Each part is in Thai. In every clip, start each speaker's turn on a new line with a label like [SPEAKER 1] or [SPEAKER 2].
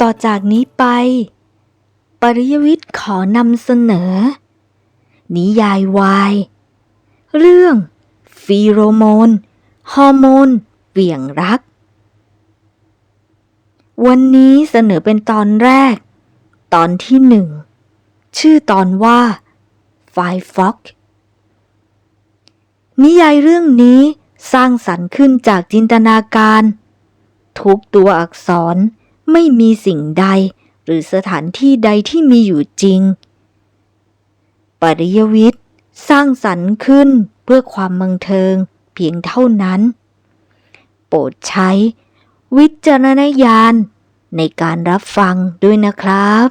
[SPEAKER 1] ต่อจากนี้ไป ปริยวิทย์ขอนำเสนอ นิยายวาย เรื่อง ฟีโรโมน ฮอร์โมนเบี่ยงรัก วันนี้เสนอเป็นตอนแรก ตอนที่หนึ่ง ชื่อตอนว่าไฟฟ็อกนิยายเรื่องนี้สร้างสรรค์ขึ้นจากจินตนาการ ทุกตัวอักษร ไม่มีสิ่งใด หรือสถานที่ใดที่มีอยู่จริง ปริยวิทย์สร้างสรรค์ขึ้นเพื่อความบันเทิงเพียงเท่านั้น โปรดใช้ วิจารณญาณในการรับฟังด้วยนะครับ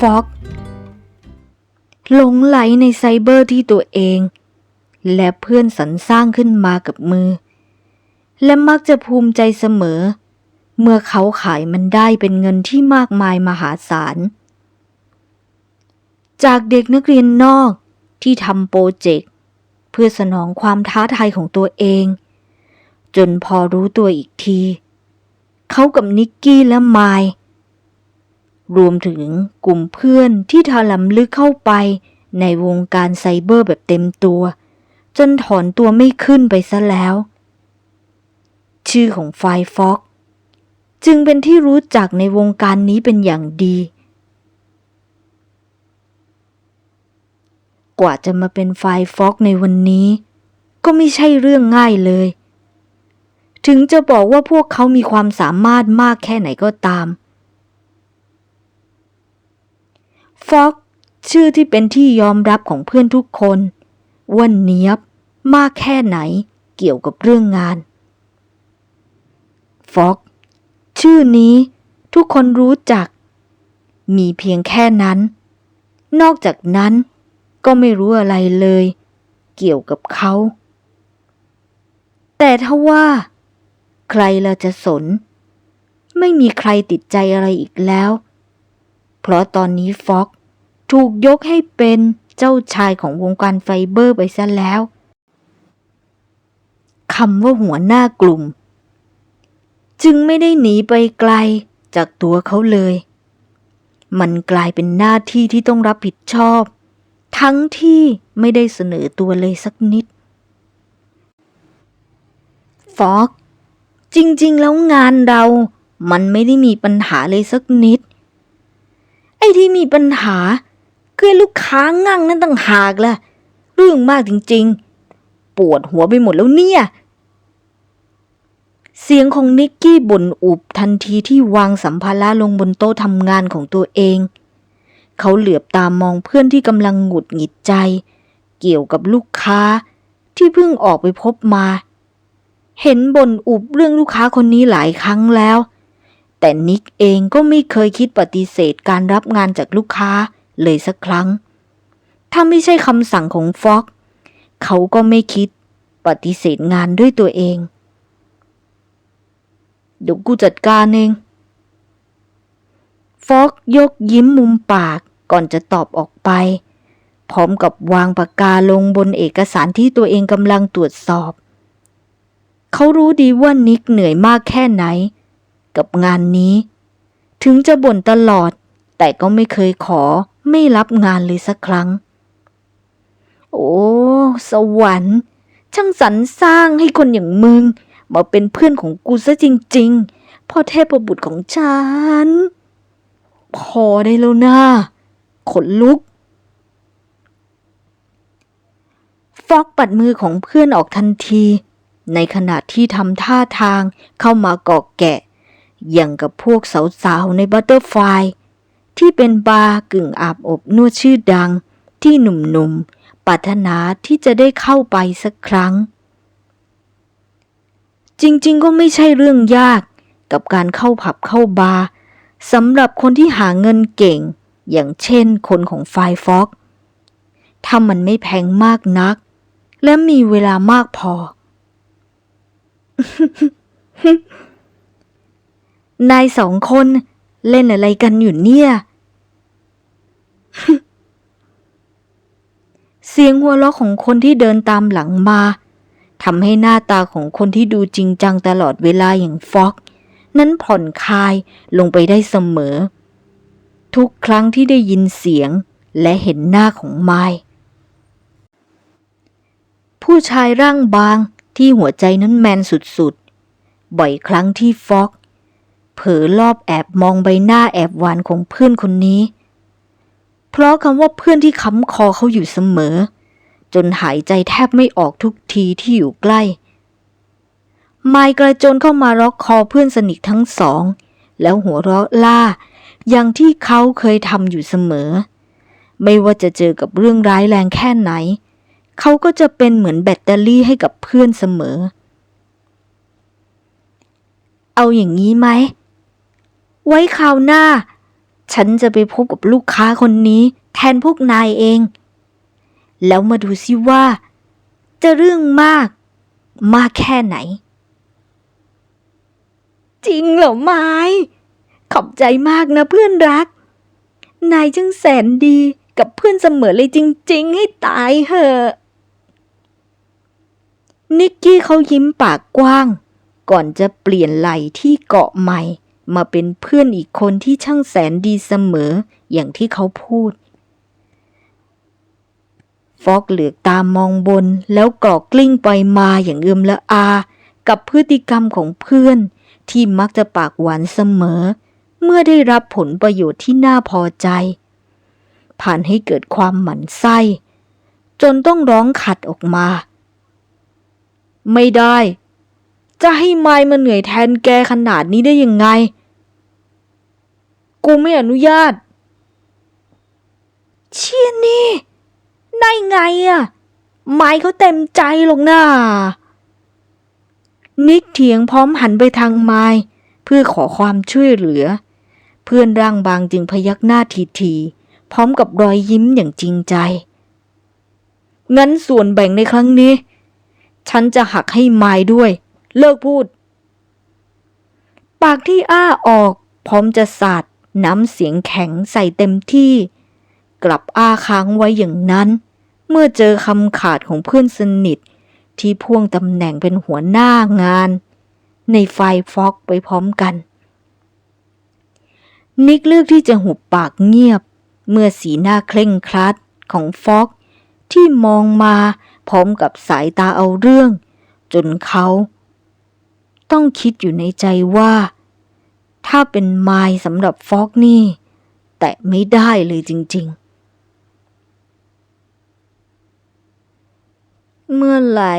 [SPEAKER 1] ฟ็อก หลงไหลในไซเบอร์ที่ตัวเอง และเพื่อนสรรสร้างขึ้นมากับมือ และมักจะภูมิใจเสมอ เมื่อเขาขายมันได้เป็นเงินที่มากมายมหาศาล จากเด็กนักเรียนนอกที่ทำโปรเจกต์เพื่อสนองความท้าทายของตัวเอง จนพอรู้ตัวอีกที เขากับนิกกี้และไมล์ รวมถึงกลุ่มเพื่อนที่ถลำลึกเข้าไปในวงการไซเบอร์แบบเต็มตัว จนถอนตัวไม่ขึ้นไปซะแล้ว ชื่อของไฟฟ็อกจึงเป็นที่รู้จักในวงการนี้เป็นอย่างดี กว่าจะมาเป็นไฟฟ็อกในวันนี้ ก็ไม่ใช่เรื่องง่ายเลย ถึงจะบอกว่าพวกเขามีความสามารถมากแค่ไหนก็ตาม ฟ็อกชื่อที่เป็นที่ยอมรับของเพื่อนทุกคนว่าเนียบมากแค่ไหนเกี่ยวกับเรื่องงานฟ็อกชื่อนี้ทุกคนรู้จัก มีเพียงแค่นั้น นอกจากนั้นก็ไม่รู้อะไรเลย เกี่ยวกับเขา แต่ถ้าว่า ใครเราจะสน ไม่มีใครติดใจอะไรอีกแล้ว เพราะตอนนี้ฟ็อก ถูกยกให้เป็นเจ้าชายของวงการไฟเบอร์ไปซะแล้วคำว่าหัวหน้ากลุ่ม จึงไม่ได้หนีไปไกลจากตัวเขาเลย มันกลายเป็นหน้าที่ที่ต้องรับผิดชอบ ทั้งที่ไม่ได้เสนอตัวเลยสักนิด ฟอกจริงๆ แล้วงานเรามันไม่ได้มีปัญหาเลยสักนิด ไอ้ที่มีปัญหา คือลูกค้างั่งนั่นต่างหากล่ะ เรื่องมากจริงๆ ปวดหัวไปหมดแล้วเนี่ย เสียงของนิกกี้บ่นอุบทันทีที่วางสัมภาระลงบนโต๊ะทำงานของตัวเอง เขาเหลือบตามองเพื่อนที่กำลังหงุดหงิดใจ เกี่ยวกับลูกค้าที่เพิ่งออกไปพบมา เห็นบ่นอุบเรื่องลูกค้าคนนี้หลายครั้งแล้ว แต่นิกเองก็ไม่เคยคิดปฏิเสธการรับงานจากลูกค้าเเลยสักครั้ง ถ้าไม่ใช่คำสั่งของฟ็อกเขาก็ไม่คิดปฏิเสธงานด้วยตัวเอง เดี๋ยวกูจัดการเอง ฟอกยกยิ้มมุมปากก่อนจะตอบออกไป พร้อมกับวางปากกาลงบนเอกสารที่ตัวเองกำลังตรวจสอบ เขารู้ดีว่านิกเหนื่อยมากแค่ไหน กับงานนี้ ถึงจะบ่นตลอดแต่ก็ไม่เคยขอ ไม่รับงานเลยสักครั้ง โอ้ สวรรค์ ช่างสรรสร้างให้คนอย่างมึง มาเป็นเพื่อนของกูซะจริง ๆ พ่อเทพบุตรของฉัน พอได้แล้วนะขนลุก ฟอกปัดมือของเพื่อนออกทันที ในขณะที่ทำท่าทางเข้ามากอกแกะ อย่างกับพวกสาวๆในบัตเตอร์ไฟ ที่เป็นบาร์กึ่งอาบอบนวดชื่อดัง ที่หนุ่มๆปรารถนาที่จะได้เข้าไปสักครั้ง จริงๆก็ไม่ใช่เรื่องยากกับการเข้าผับเข้าบาร์สำหรับคนที่หาเงินเก่ง อย่างเช่นคนของไฟฟ็อกถ้ามันไม่แพงมากนัก และมีเวลามากพอนายสองคนเล่นอะไรกันอยู่เนี่ย เสียงหัวเราะของคนที่เดินตามหลังมาทำให้หน้าตาของคนที่ดูจริงจังตลอดเวลาอย่างฟ็อก นั้นผ่อนคลายลงไปได้เสมอ ทุกครั้งที่ได้ยินเสียงและเห็นหน้าของไมค์ผู้ชายร่างบางที่หัวใจนั้นแมนสุดๆ บ่อยครั้งที่ฟ็อก เผลอรอบแอบมองใบหน้าแอบหวานของเพื่อนคนนี้ เพราะคำว่าเพื่อนที่ค้ำคอเขาอยู่เสมอ จนหายใจแทบไม่ออกทุกทีที่อยู่ใกล้ ไมค์กระโจนเข้ามาล็อกคอเพื่อนสนิททั้งสอง แล้วหัวเราะล่า อย่างที่เขาเคยทำอยู่เสมอ ไม่ว่าจะเจอกับเรื่องร้ายแรงแค่ไหน เขาก็จะเป็นเหมือนแบตเตอรี่ให้กับเพื่อนเสมอ เอาอย่างนี้ไหมไว้คราวหน้า ฉันจะไปพบกับลูกค้าคนนี้ แทนพวกนายเอง แล้วมาดูซิว่า จะเรื่องมาก มากแค่ไหน จริงเหรอไม้ขอบใจมากนะเพื่อนรัก นายจึงแสนดีกับเพื่อนเสมอเลยจริง ๆ ให้ตายเหอะนิกกี้เขายิ้มปากกว้าง ก่อนจะเปลี่ยนไหลที่เกาะใหม่ มาเป็นเพื่อนอีกคนที่ช่างแสนดีเสมออย่างที่เขาพูด ฟอกเหลือกตามมองบนแล้วกรอกลิ้งไปมาอย่างเอือมละอา กับพฤติกรรมของเพื่อนที่มักจะปากหวานเสมอ เมื่อได้รับผลประโยชน์ที่น่าพอใจ ผ่านให้เกิดความหมั่นไส้ จนต้องร้องขัดออกมา ไม่ได้ จะให้ไมล์มาเหนื่อยแทนแกขนาดนี้ได้ยังไง กูไม่อนุญาต เชี่ยนี่ ได้ไงอะไมล์เขาเต็มใจหรอกนะนิกเถียงพร้อมหันไปทางไมล์เพื่อขอความช่วยเหลือ เพื่อนร่างบางจึงพยักหน้าทีๆพร้อมกับรอยยิ้มอย่างจริงใจ งั้นส่วนแบ่งในครั้งนี้ ฉันจะหักให้ไมล์ด้วย เลิกพูด ปากที่อ้าออก พร้อมจะสาด น้ำเสียงแข็งใส่เต็มที่ กลับอ้าค้างไว้อย่างนั้น เมื่อเจอคำขาดของเพื่อนสนิท ที่พ่วงตำแหน่งเป็นหัวหน้างาน ในไฟฟอกไปพร้อมกัน นิกเลือกที่จะหุบปากเงียบ เมื่อสีหน้าเคร่งครัดของฟอกที่มองมาพร้อมกับสายตาเอาเรื่อง จนเขา ต้องคิดอยู่ในใจว่า ถ้าเป็นไม้สำหรับฟอกนี่ แต่ไม่ได้เลยจริง ๆ เมื่อไหร่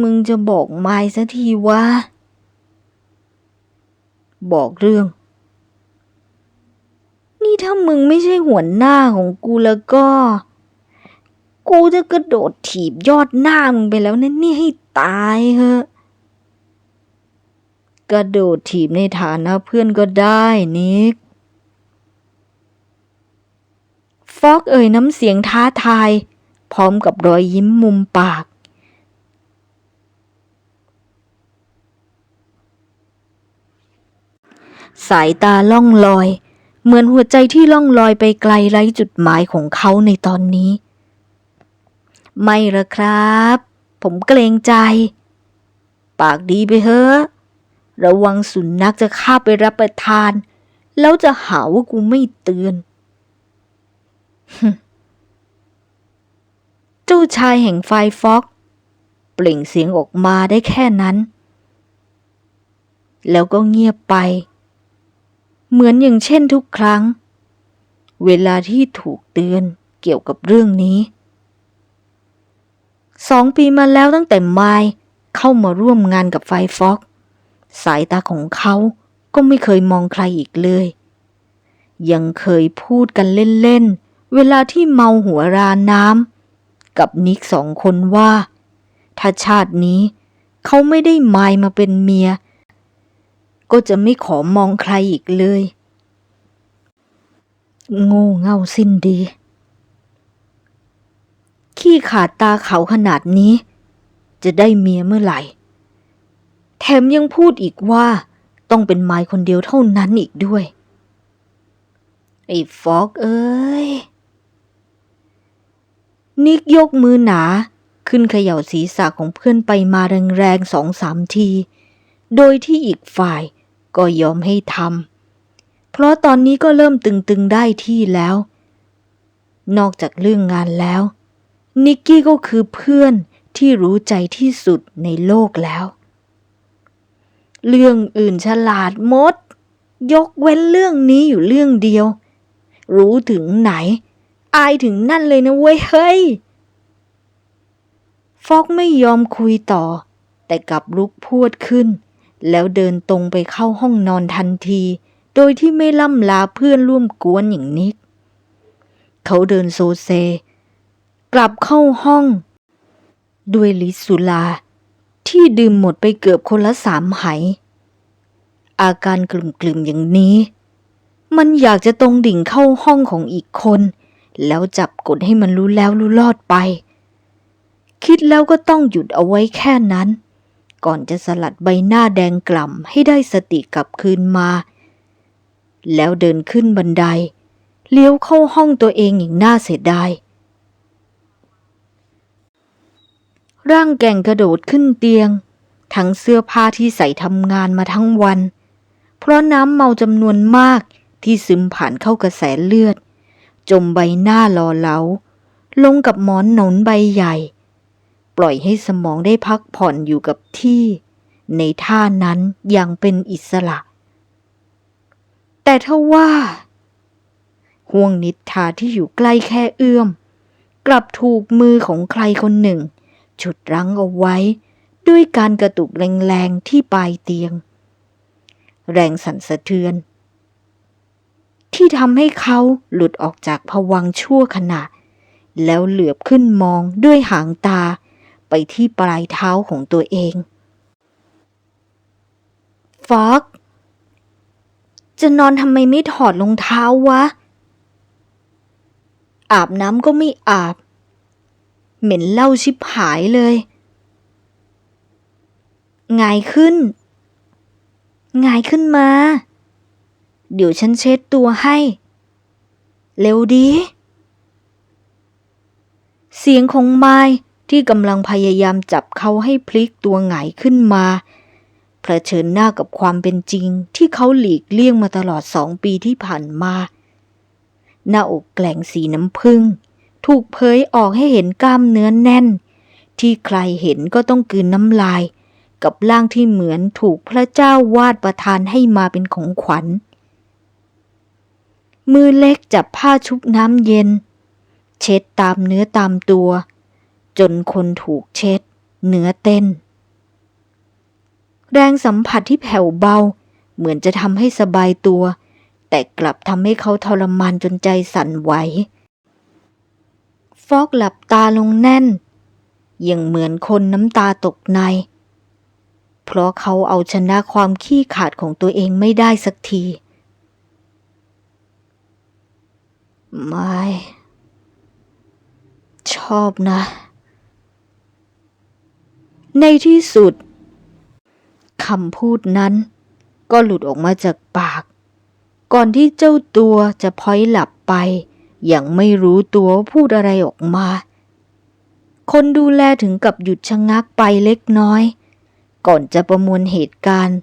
[SPEAKER 1] มึงจะบอกไม้สักทีว่า บอกเรื่อง นี่ถ้ามึงไม่ใช่หัวหน้าของกูแล้วก็ กูจะกระโดดถีบยอดหน้ามึงไปแล้วนะนี่ให้ตายเหอะ กระโดดถีบในฐานะเพื่อนก็ได้นิก ฟอกเอ่ยน้ำเสียงท้าทาย พร้อมกับรอยยิ้มมุมปาก สายตาล่องลอย เหมือนหัวใจที่ล่องลอยไปไกลไร้จุดหมายของเขาในตอนนี้ ไม่ละครับ ผมเกรงใจ ปากดีไปเถอะ ระวังสุนัขจะข้าไปรับประทาน แล้วจะหาว่ากูไม่เตือน เจ้าชายแห่งไฟฟอก เปล่งเสียงออกมาได้แค่นั้น แล้วก็เงียบไป เหมือนอย่างเช่นทุกครั้ง เวลาที่ถูกเตือนเกี่ยวกับเรื่องนี้ สองปีมาแล้วตั้งแต่ไมล์เข้ามาร่วมงานกับไฟฟอก สายตาของเขาก็ไม่เคยมองใครอีกเลย ยังเคยพูดกันเล่นๆ เวลาที่เมาหัวราน้ำกับนิกสองคนว่า ถ้าชาตินี้เขาไม่ได้ไมล์มาเป็นเมีย ก็จะไม่ขอมองใครอีกเลย โง่เง่าสิ้นดี ขี้ขาดตาเขาขนาดนี้ จะได้เมียเมื่อไหร่ ถมยังพูดอีกว่า ต้องเป็นไม้คนเดียวเท่านั้นอีกด้วย ไอ้ฟอกเอ้ย นิกยกมือหนา ขึ้นเขย่าศีรษะของเพื่อนไปมาแรงๆสองสามที โดยที่อีกฝ่ายก็ยอมให้ทำ เพราะตอนนี้ก็เริ่มตึงๆได้ที่แล้ว นอกจากเรื่องงานแล้ว นิกกี้ก็คือเพื่อนที่รู้ใจที่สุดในโลกแล้ว เรื่องอื่นฉลาดมด ยกเว้นเรื่องนี้อยู่เรื่องเดียว รู้ถึงไหน อายถึงนั่นเลยนะเว้ยเฮ้ย ฟอกไม่ยอมคุยต่อ แต่กลับลุกพรวดขึ้น แล้วเดินตรงไปเข้าห้องนอนทันที โดยที่ไม่ล่ำลาเพื่อนร่วมกวนอย่างนิก เขาเดินโซเซ กลับเข้าห้อง ด้วยลิสุลา ที่ดื่มหมดไปเกือบคนละสามไหอาการกลุ่มๆอย่างนี้ มันอยากจะตรงดิ่งเข้าห้องของอีกคน แล้วจับกดให้มันรู้แล้วรู้รอดไป คิดแล้วก็ต้องหยุดเอาไว้แค่นั้น ก่อนจะสลัดใบหน้าแดงกล่ำให้ได้สติกลับคืนมา แล้วเดินขึ้นบันได เลี้ยวเข้าห้องตัวเองอย่างน่าเสียดาย ร่างแก่งกระโดดขึ้นเตียง ทั้งเสื้อผ้าที่ใส่ทำงานมาทั้งวัน เพราะน้ำเมาจำนวนมากที่ซึมผ่านเข้ากระแสเลือด จมใบหน้าหล่อเหลา ลงกับหมอนหนุนใบใหญ่ ปล่อยให้สมองได้พักผ่อนอยู่กับที่ ในท่านั้นอย่างเป็นอิสระ แต่ถ้าว่าห่วงนิทาที่อยู่ใกล้แค่เอื้อม กลับถูกมือของใครคนหนึ่ง ฉุดรั้งเอาไว้ ด้วยการกระตุกแรงๆที่ปลายเตียง แรงสั่นสะเทือน ที่ทำให้เขาหลุดออกจากผวังชั่วขณะ แล้วเหลือบขึ้นมองด้วยหางตาไปที่ปลายเท้าของตัวเองฟอกจะนอนทำไมไม่ถอดรองเท้าวะ อาบน้ำก็ไม่อาบ เหม็นเล้าชิบหายเลยงายขึ้นงายขึ้นมา เดี๋ยวฉันเช็ดตัวให้ เร็วดี เสียงของไม้ที่กำลังพยายามจับเขาให้พลิกตัวหงายขึ้นมาเผชิญหน้ากับความเป็นจริงที่เขาหลีกเลี่ยงมาตลอดสองปีที่ผ่านมา หน้าอกแกล่งสีน้ำผึ้ง ถูกเผยออกให้เห็นกล้ามเนื้อแน่น ที่ใครเห็นก็ต้องกลืนน้ำลาย กับร่างที่เหมือนถูกพระเจ้าวาดประทานให้มาเป็นของขวัญ มือเล็กจับผ้าชุบน้ำเย็น เช็ดตามเนื้อตามตัว จนคนถูกเช็ด เนื้อเต้น แรงสัมผัสที่แผ่วเบา เหมือนจะทำให้สบายตัว แต่กลับทำให้เขาทรมานจนใจสั่นไหว ฟอกหลับตาลงแน่น ยังเหมือนคนน้ำตาตกใน เพราะเขาเอาชนะความขี้ขาดของตัวเองไม่ได้สักที ไม่ ชอบนะ ในที่สุดคำพูดนั้น ก็หลุดออกมาจากปาก ก่อนที่เจ้าตัวจะพลอยหลับไป ย่างไม่รู้ตัวว่าพูดอะไรออกมา คนดูแลถึงกับหยุดชะงักไปเล็กน้อย ก่อนจะประมวลเหตุการณ์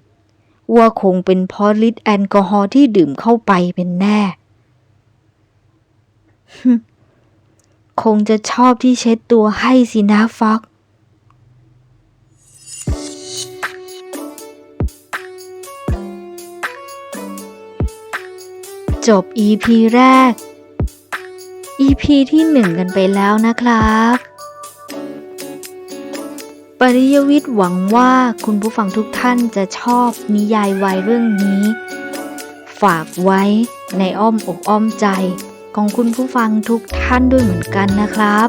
[SPEAKER 1] ว่าคงเป็นเพราะฤทธิ์แอลกอฮอล์ที่ดื่มเข้าไปเป็นแน่ คงจะชอบที่เช็ดตัวให้สินะฟอกจบ EP แรก EP ที่หนึ่งกันไปแล้วนะครับ ปริยวิทย์หวังว่าคุณผู้ฟังทุกท่านจะชอบนิยายวายเรื่องนี้ ฝากไว้ในอ้อมอกอ้อมใจของคุณผู้ฟังทุกท่านด้วยเหมือนกันนะครับ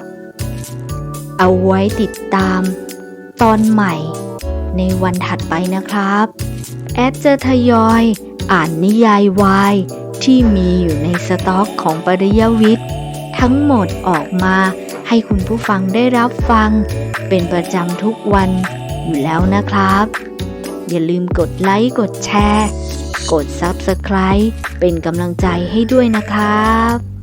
[SPEAKER 1] เอาไว้ติดตามตอนใหม่ในวันถัดไปนะครับ แอดจะทยอยอ่านนิยายวายที่มีอยู่ในสต็อกของปริยวิทย์ ทั้งหมดออกมาให้คุณผู้ฟังได้รับฟัง เป็นประจำทุกวันอยู่แล้วนะครับ อย่าลืมกดไลค์ กดแชร์ กด Subscribe เป็นกำลังใจให้ด้วยนะครับ